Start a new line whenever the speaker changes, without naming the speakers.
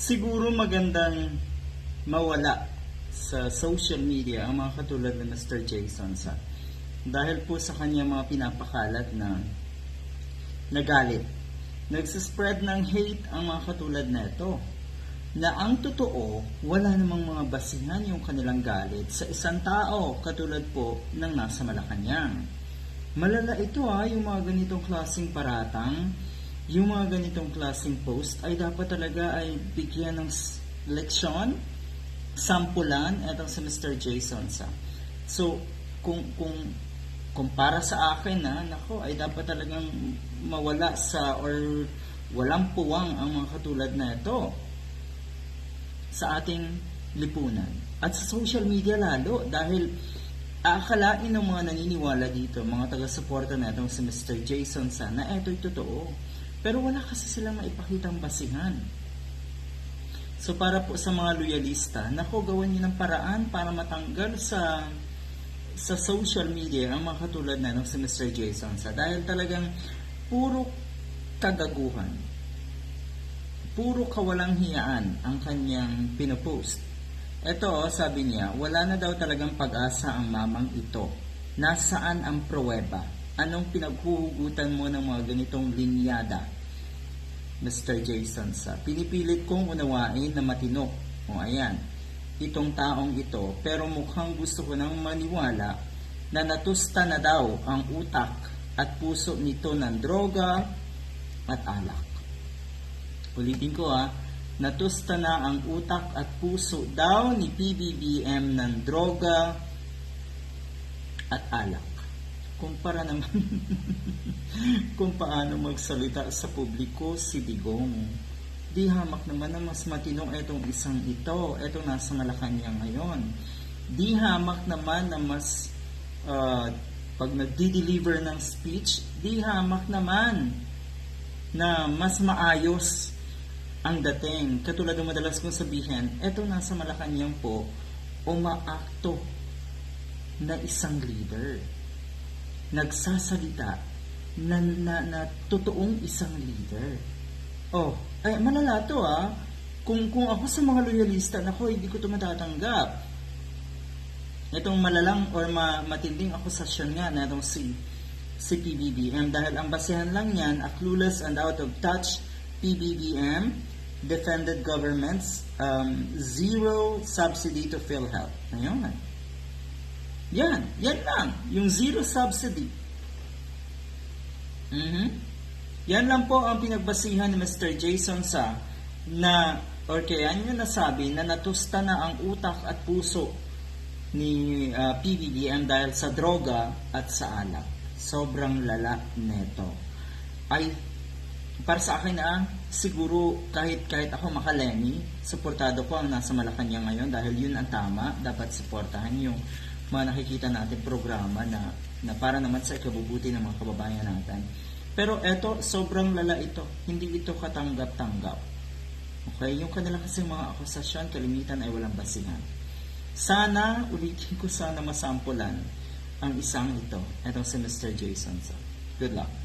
siguro magandang mawala sa social media ang mga katulad ni Mr. Jason sa dahil po sa kanya mga pinapakalat na nagalit. Nagsispread ng hate ang mga katulad nito na ang totoo, wala namang mga basihan yung kanilang galit sa isang tao katulad po ng nasa Malacanang. Malala ito ha, yung mga ganitong klaseng paratang, yung mga ganitong klaseng post ay dapat talaga ay bigyan ng leksyon, sampulan, etong si Mr. Jason sa. So, kung, kung, kung para sa akin na, nako, ay dapat talagang mawala sa or walang puwang ang mga katulad na ito sa ating lipunan. At sa social media lalo dahil aakalain ng mga naniniwala dito, mga taga-suporta na itong si Mr. Jason sa na ito'y totoo. Pero wala kasi silang maipakitang basihan. So para po sa mga loyalista, nako gawan niyo ng paraan para matanggal sa sa social media ang mga katulad na nung si Mr. Jason sa dahil talagang puro kagaguhan puro kawalang hiyaan ang kanyang pinopost. Ito, sabi niya, wala na daw talagang pag-asa ang mamang ito. Nasaan ang pruweba? Anong pinaghuhugutan mo ng mga ganitong linyada? Mr. Jason sa pinipilit kong unawain na matino. O ayan, itong taong ito, pero mukhang gusto ko nang maniwala na natusta na daw ang utak at puso nito ng droga at alak. Ulitin ko ha, natusta na ang utak at puso daw ni PBBM ng droga at alak. Kumpara naman kung paano magsalita sa publiko si Digong. Di hamak naman na mas matinong etong isang ito, etong nasa Malacanang ngayon. Di hamak naman na mas ah, pag nagdi-deliver ng speech, di hamak naman na mas maayos ang dating. Katulad ng madalas kong sabihin, eto nasa Malacanang po, umaakto na isang leader. Nagsasalita na, na, na totoong isang leader. Oh, ay malala to ah. Kung, kung ako sa mga loyalista, nako, hindi ko ito matatanggap. Itong malalang or ma, matinding akusasyon nga na itong si si PBBM dahil ang basehan lang niyan, a clueless and out of touch PBBM defended governments um, zero subsidy to PhilHealth. Ayun. Yan, yan lang, yung zero subsidy. Mhm. Yan lang po ang pinagbasihan ni Mr. Jason sa na or kaya niya nasabi na natusta na ang utak at puso ni uh, PBBM dahil sa droga at sa alak. Sobrang lala neto. Ay para sa akin na siguro kahit kahit ako makaleni, suportado ko ang nasa Malacanang ngayon dahil yun ang tama, dapat suportahan yung mga nakikita natin programa na na para naman sa ikabubuti ng mga kababayan natin. Pero eto, sobrang lala ito. Hindi ito katanggap-tanggap. Okay? Yung kanila kasi mga akusasyon, kalimitan ay walang basihan. Sana, ulitin ko sana masampulan ang isang ito. Itong si Mr. Jason. So, good luck.